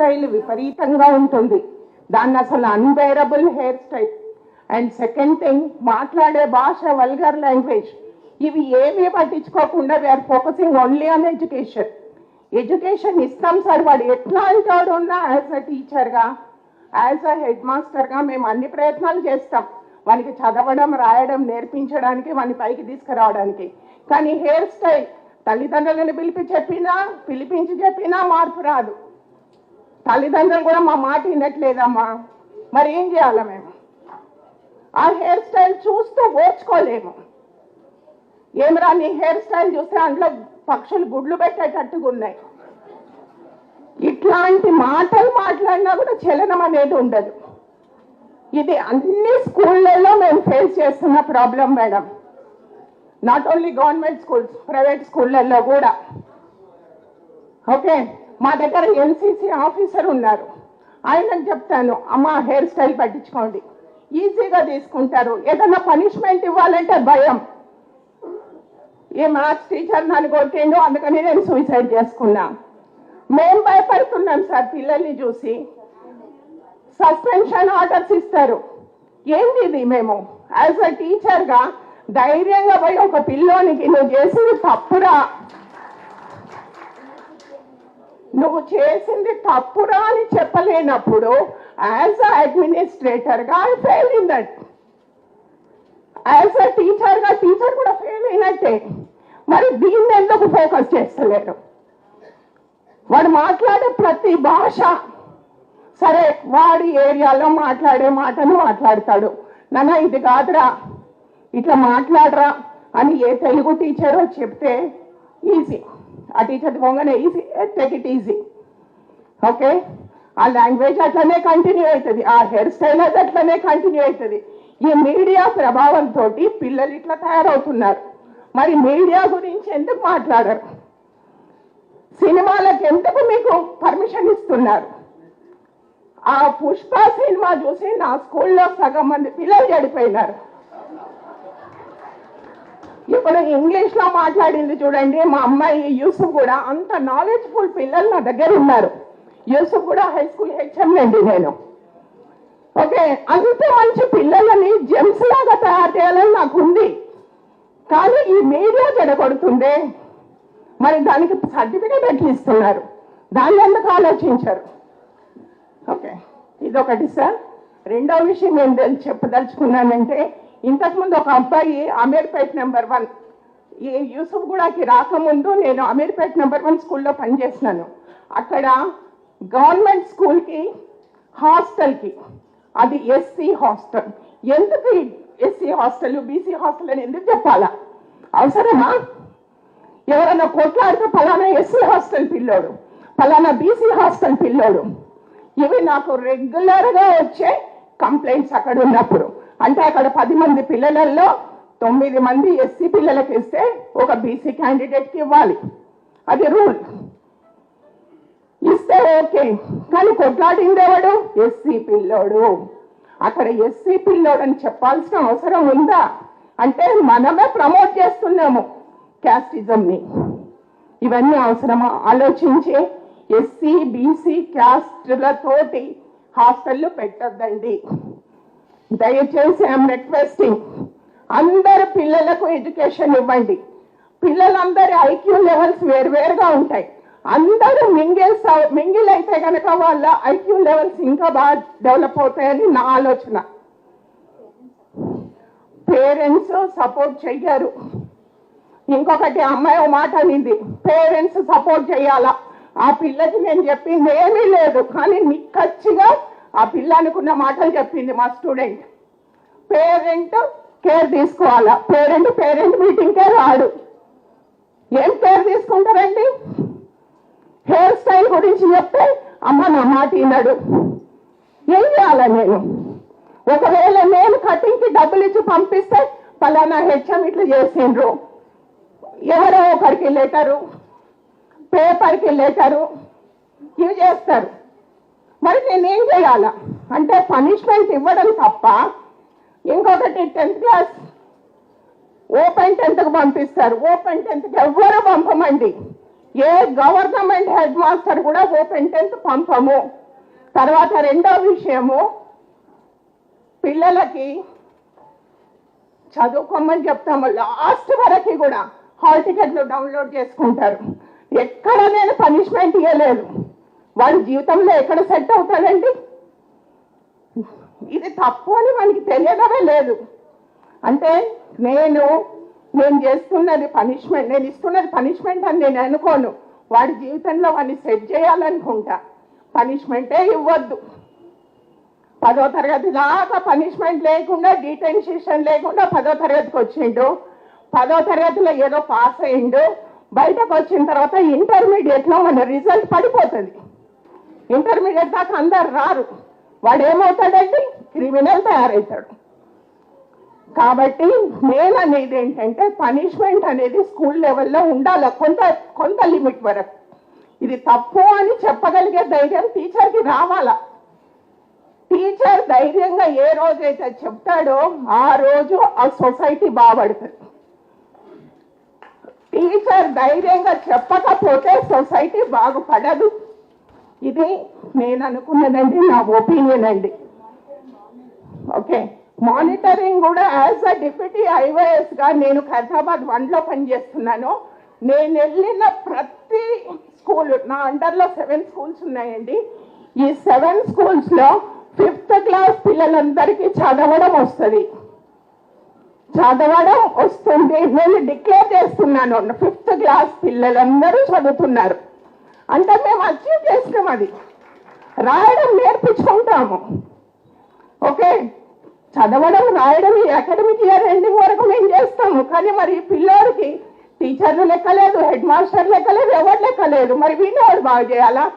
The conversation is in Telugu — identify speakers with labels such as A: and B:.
A: స్టైల్ విపరీతంగా ఉంటుంది. దాన్ని అసలు unbearable hair style and second thing మాట్లాడే భాష వల్గర్ లాంగ్వేజ్ ఇవి ఏమీ పట్టించుకోకుండా we are focusing only on education education ఇస్తాం సార్ వాడు ఎట్లాంటి అంటాడు ఉన్నా యాజ్ అ టీచర్గా యాజ్ అ హెడ్ మాస్టర్గా మేము అన్ని ప్రయత్నాలు చేస్తాం. వానికి చదవడం రాయడం నేర్పించడానికి వాని పైకి తీసుకురావడానికి. కానీ హెయిర్ స్టైల్ తల్లిదండ్రులను పిలిపి చెప్పినా పిలిపించి చెప్పినా మార్పు రాదు. తల్లిదండ్రులు కూడా మా మాట వినట్లేదమ్మా. మరి ఏం చేయాలా మేము? ఆ హెయిర్ స్టైల్ చూస్తూ ఓర్చుకోలేము. ఏమిరా నీ హెయిర్ స్టైల్ చూస్తే అందులో పక్షులు గుడ్లు పెట్టేటట్టుగా ఉన్నాయి. ఇట్లాంటి మాటలు మాట్లాడినా కూడా చలనం అనేది ఉండదు. ఇది అన్ని స్కూళ్ళల్లో మేము ఫేస్ చేస్తున్న problem madam. Not only government schools private స్కూళ్ళల్లో కూడా. ఓకే? మా దగ్గర ఎన్సీసీ ఆఫీసర్ ఉన్నారు. ఆయన చెప్తాను అమ్మ హెయిర్ స్టైల్ పట్టించుకోండి. ఈజీగా తీసుకుంటారు. ఏదైనా పనిష్మెంట్ ఇవ్వాలంటే భయం. ఏ మ్యాథ్స్ టీచర్ నన్ను కొట్టిండు అందుకని నేను సూసైడ్ చేసుకున్నా. మేము భయపడుతున్నాం సార్ పిల్లల్ని చూసి. సస్పెన్షన్ ఆర్డర్స్ ఇస్తారు. ఏంది ఇది మేము? యాజ్ అ టీచర్గా ధైర్యంగా పోయి ఒక పిల్లోనికి నువ్వు చేసింది తప్పురా. నువ్వు చేసింది తప్పురా అని చెప్పలేనప్పుడు as a అడ్మినిస్ట్రేటర్గా I fail in that as a టీచర్గా టీచర్ కూడా ఫెయిల్ అయినట్టే. మరి దీన్ని ఎందుకు ఫోకస్ చేస్తలేరు? వాడు మాట్లాడే ప్రతి భాష సరే వాడి ఏరియాలో మాట్లాడే మాటను మాట్లాడతాడు. నాన్న ఇది కాదురా. ఇట్లా మాట్లాడరా అని ఏ తెలుగు టీచరో చెప్తే ఈజీ ఆ టీచర్ పోగానే easy take it easy okay ఆ లాంగ్వేజ్ అట్లనే కంటిన్యూ అవుతుంది ఆ హెయిర్ స్టైల్ అది అట్లనే కంటిన్యూ అవుతుంది ఈ మీడియా ప్రభావంతో పిల్లలు ఇట్లా తయారవుతున్నారు. మరి మీడియా గురించి ఎందుకు మాట్లాడరు? సినిమాలకు ఎందుకు మీకు పర్మిషన్ ఇస్తున్నారు? ఆ పుష్ప సినిమా చూసి నా స్కూల్లో సగం మంది పిల్లలు చెడిపోయినారు. ఇప్పుడు ఇంగ్లీష్లో మాట్లాడింది చూడండి మా అమ్మాయి యూసుఫ్ కూడా అంత నాలెడ్జ్ఫుల్ పిల్లలు నా దగ్గర ఉన్నారు. యూసుఫ్ కూడా హై స్కూల్ హెచ్ఎం అండి నేను. ఓకే అంత మంచి పిల్లలని జెమ్స్ లాగా తయారు చేయాలని నాకు ఉంది. కానీ ఈ మీడియా చెడగొడుతుందే మరి దానికి సర్టిఫికేట్ ఎట్లు ఇస్తున్నారు? దాన్ని ఎందుకు ఆలోచించారు? ఓకే ఇదొకటి సార్. రెండో విషయం ఏం చెప్పదలుచుకున్నానంటే ఇంతకుముందు ఒక అబ్బాయి అమీర్పేట్ నెంబర్ వన్ ఈ యూసుఫ్ గూడకి రాకముందు నేను అమీర్పేట్ నెంబర్ వన్ స్కూల్లో పనిచేసినాను. అక్కడ గవర్నమెంట్ స్కూల్కి హాస్టల్కి అది ఎస్సీ హాస్టల్. ఎందుకు ఎస్సీ హాస్టల్ బీసీ హాస్టల్ అని ఎందుకు చెప్పాలా? అవసరమా? ఎవరైనా కొట్లాడితే ఫలానా ఎస్సీ హాస్టల్ పిల్లోడు ఫలానా బీసీ హాస్టల్ పిల్లోడు. ఇవి నాకు రెగ్యులర్గా వచ్చే కంప్లైంట్స్ అక్కడ ఉన్నప్పుడు. అంటే అక్కడ పది మంది పిల్లలలో తొమ్మిది మంది ఎస్సీ పిల్లలకి ఇస్తే ఒక బీసీ క్యాండిడేట్కి ఇవ్వాలి. అది రూల్. ఇస్తే ఓకే. కానీ కొట్లాడింది ఎవడు? ఎస్సీ పిల్లోడు. అక్కడ ఎస్సీ పిల్లోడు అని చెప్పాల్సిన అవసరం ఉందా? అంటే మనమే ప్రమోట్ చేస్తున్నాము క్యాస్టిజంని. ఇవన్నీ అవసరమా? ఆలోచించి ఎస్సీ బీసీ క్యాస్టులతోటి హాస్టళ్ళు పెట్టద్దండి. దయచేసి ఐఎమ్ రిక్వెస్టింగ్ అందరు పిల్లలకు ఎడ్యుకేషన్ ఇవ్వండి. పిల్లలందరి ఐక్యూ లెవెల్స్ వేరువేరుగా ఉంటాయి. అందరూ మింగిల్స్ మింగిల్ అయితే కనుక వాళ్ళ ఐక్యూ లెవెల్స్ ఇంకా బాగా డెవలప్ అవుతాయని నా ఆలోచన. పేరెంట్స్ సపోర్ట్ చెయ్యరు. ఇంకొకటి అమ్మాయి మాట అనింది పేరెంట్స్ సపోర్ట్ చేయాలా ఆ పిల్లకి నేను చెప్పింది ఏమీ లేదు కానీ నిక్కచ్చిగా ఆ పిల్ల అనుకున్న మాటలు చెప్పింది మా స్టూడెంట్. పేరెంట్ కేర్ తీసుకోవాలా? పేరెంట్ పేరెంట్ మీటింగ్కే రాడు. ఏం కేర్ తీసుకుంటారండి? హెయిర్ స్టైల్ గురించి చెప్తే అమ్మ నా మాట ఇన్నాడు ఏం చేయాలా నేను? ఒకవేళ నేను కటింగ్కి డబ్బులు ఇచ్చి పంపిస్తే పలానా హెచ్ఎం ఇట్లా చేసిండ్రు. ఎవరో ఒకరికి లెటరు పేపర్కి లెటరు ఇవి చేస్తారు. మరి నేనేం చేయాల? అంటే పనిష్మెంట్ ఇవ్వడం తప్ప ఇంకొకటి టెన్త్ క్లాస్ ఓపెన్ టెన్త్కి పంపిస్తారు. ఓపెన్ టెన్త్కి ఎవ్వరు పంపమండి. ఏ గవర్నమెంట్ హెడ్ మాస్టర్ కూడా ఓపెన్ టెన్త్ పంపము. తర్వాత రెండో విషయము పిల్లలకి చదువుకోమని చెప్తాము. లాస్ట్ వరకు కూడా హాల్ టికెట్లు డౌన్లోడ్ చేసుకుంటారు. ఎక్కడ నేను పనిష్మెంట్ ఇవ్వలేదు వాడి జీవితంలో ఎక్కడ సెట్ అవుతాడండి? ఇది తప్పు అని మనకి తెలియడమే లేదు. అంటే నేను నేను చేస్తున్నది పనిష్మెంట్ నేను ఇస్తున్నది పనిష్మెంట్ అని నేను అనుకోను. వాడి జీవితంలో వాడిని సెట్ చేయాలనుకుంటా. పనిష్మెంటే ఇవ్వద్దు. పదో తరగతి దాకా పనిష్మెంట్ లేకుండా డీటెన్షన్ లేకుండా పదో తరగతికి వచ్చిండు. పదో తరగతిలో ఏదో పాస్ అయిండు బయటకు వచ్చిన తర్వాత ఇంటర్మీడియట్లో మన రిజల్ట్ పడిపోతుంది. ఇంటర్మీడియట్ దాకా అందరు రారు. వాడు ఏమవుతాడండి క్రిమినల్ తయారవుతాడు కాబట్టి మెయిన్ అనేది ఏంటంటే పనిష్మెంట్ అనేది స్కూల్ లెవెల్లో ఉండాలి. కొంత కొంత లిమిట్ వరకు. ఇది తప్పు అని చెప్పగలిగే ధైర్యం టీచర్కి రావాలా. టీచర్ ధైర్యంగా ఏ రోజైతే చెప్తాడో ఆ రోజు ఆ సొసైటీ బాగుపడుతుంది టీచర్ ధైర్యంగా చెప్పకపోతే సొసైటీ బాగుపడదు. ఇది నేను అనుకున్నదండి నా ఒపీనియన్ అండి. ఓకే. మానిటరింగ్ కూడా యాజ్ అ డిప్యూటీ ఐవైఎస్గా నేను ఖైరతాబాద్ వన్లో పనిచేస్తున్నాను. నేను వెళ్ళిన ప్రతి స్కూల్ నా అండర్లో సెవెన్ స్కూల్స్ ఉన్నాయండి. ఈ సెవెన్ స్కూల్స్లో ఫిఫ్త్ క్లాస్ పిల్లలందరికీ చదవడం వస్తుంది. చదవడం వస్తుంది నేను డిక్లేర్ చేస్తున్నాను. ఫిఫ్త్ క్లాస్ పిల్లలందరూ చదువుతున్నారు. అంటే మేము అచీవ్ చేస్తాం అది. రాయడం నేర్పించుకుంటాము. ఓకే? చదవడం రాయడం ఈ అకాడమిక్ ఇయర్ ఎండింగ్ వరకు మేము చేస్తాము. కానీ మరి పిల్లోడికి టీచర్లు లెక్కలేదు హెడ్ మాస్టర్ లెక్కలేదు ఎవరు లెక్కలేదు. మరి వీళ్ళు వాడు బాగా చేయాలా?